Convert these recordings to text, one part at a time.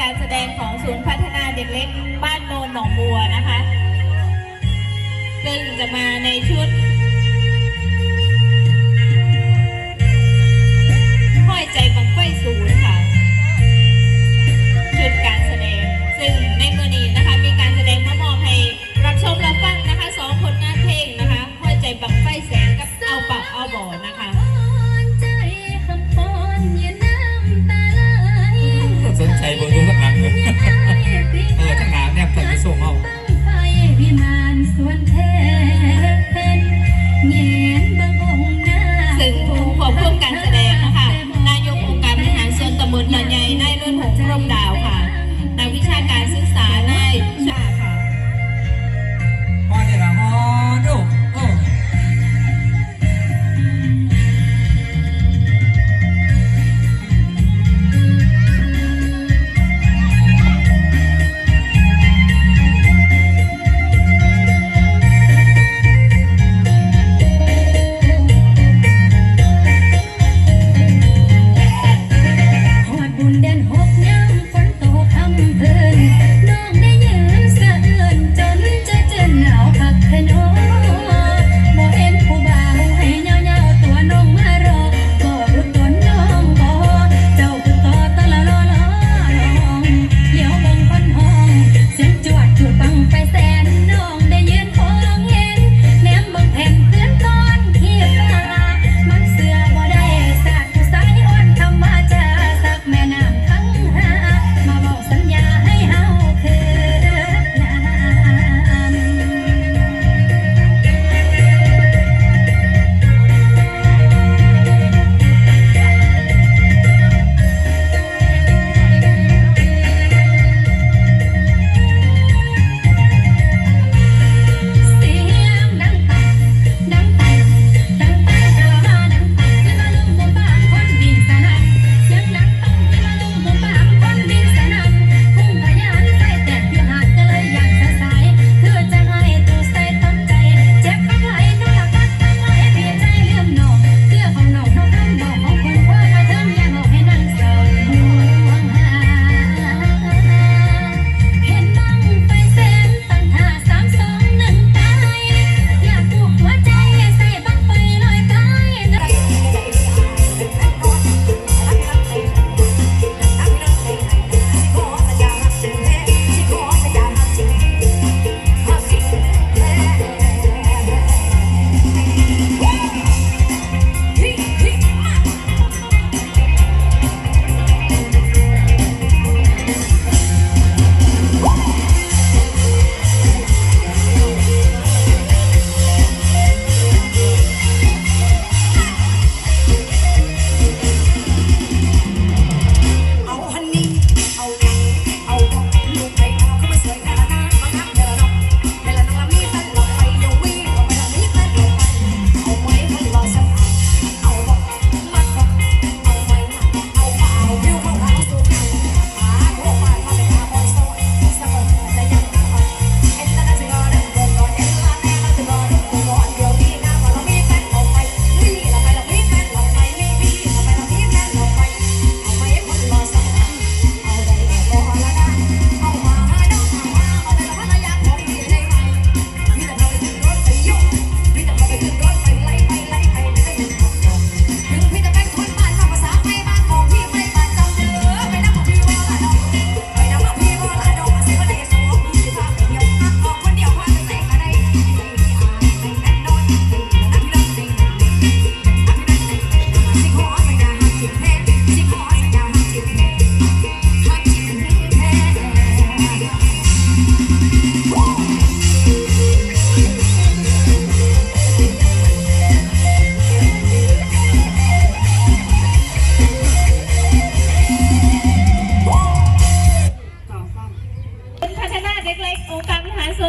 การแสดงของศูนย์พัฒนาเด็กเล็กบ้านโนนหนองบัวนะคะ ซึ่งจะมาในชุดห้อยใจบังไฟศูนย์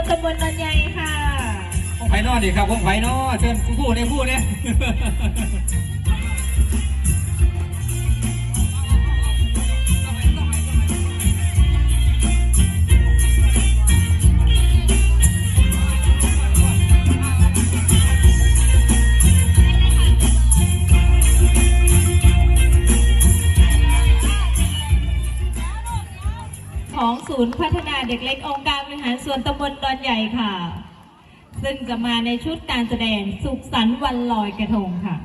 ตำบลบรใหญ่ค่ะผมไผ่นอดีครับผมไผ่นอเชิญคู่ๆในคู่เนี่ยูนย์พัฒนาเด็กเล็กองค์การบริหารส่วนตำบลดอนใหญ่ค่ะ ซึ่งจะมาในชุดการแสดงสุขสันต์วันลอยกระทงค่ะ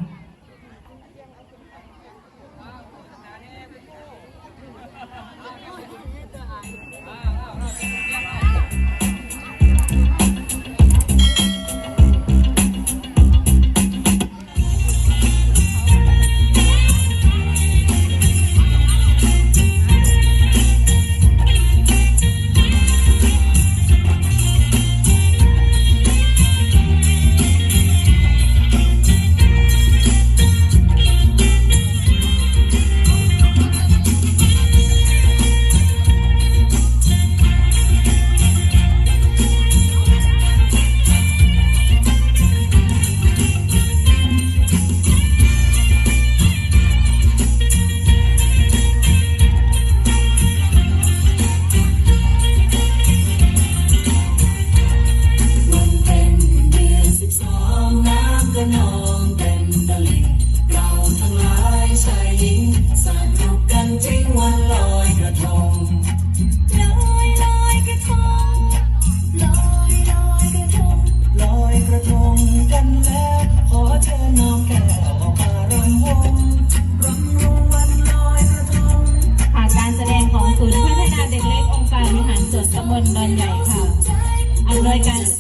like us.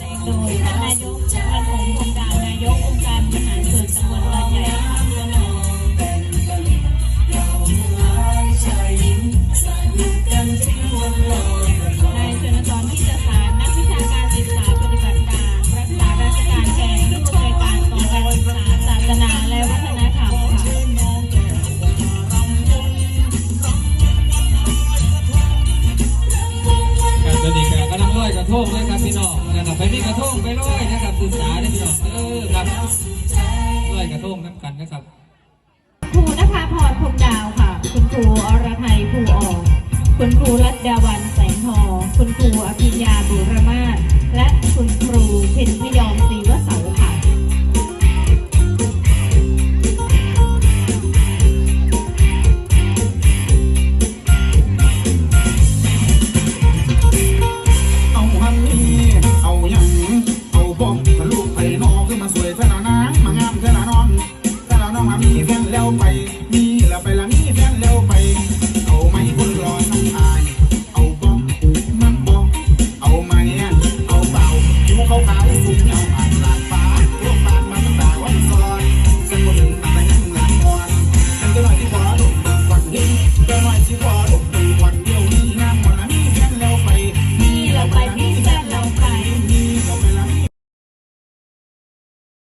ครับด้วยกระทงน้ำกันนะครับครูนภาพรพรมดาวค่ะ คุณครูอรไทยภูออกคุณครูรัตดาวันแสงทองคุณครูอภิญญาบุรมาศและคุณครูเพ็ญพยอมศรี